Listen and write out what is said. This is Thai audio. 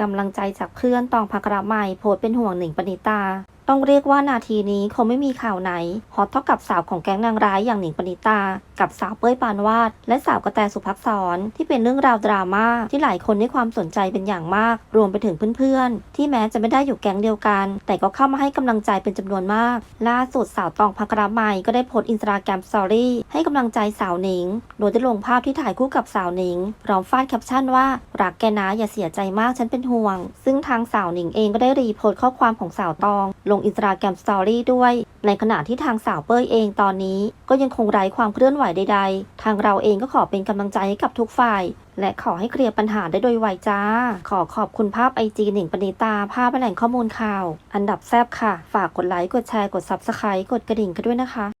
กำลังใจจากเพื่อนตองพักระใหม่โพสเป็นห่วงหนิงปณิตา ต้องเรียกว่านาทีนี้คงไม่มีข่าวไหนฮอตเท่ากับสาวของแก๊งนางร้ายอย่างหนิงปณิตา กับสาวเป้ยปานวาด และสาวกระแตสุภักษรที่เป็นเรื่องราวดราม่าที่หลายคนให้ความสนใจเป็นอย่างมาก รวมไปถึงเพื่อนๆ ที่แม้จะไม่ได้อยู่แก๊งเดียวกัน แต่ก็เข้ามาให้กำลังใจเป็นจำนวนมาก ล่าสุดสาวตองพักระใหม่ก็ได้โพสต์อินสตาแกรมสตอรี่ให้กำลังใจสาวหนิง โดยได้ลงภาพที่ถ่ายคู่กับสาวหนิงพร้อมฟาดแคปชั่นว่ารักแกนะอย่าเสียใจมากฉันเป็นห่วง ซึ่งทางสาวหนิงเองก็ได้รีโพสต์ข้อความของสาวตองลงอินสตาแกรมสตอรี่ด้วย ในขณะที่ทางสาวเป้ยเองตอนนี้ ก็ยังคงไร้ความเคลื่อนไหวใดๆ ทางเราเองก็ขอเป็นกำลังใจให้กับทุกฝ่าย และขอให้เคลียร์ปัญหาได้โดยไวจ้า ขอขอบคุณภาพไอจีหนิงปณิตา ภาพแหล่งข้อมูลข่าว อันดับแซบค่ะ ฝากกดไลค์ กดแชร์ กด s u b s c r i b ์กดกระดิ่งกันด้วยนะคะ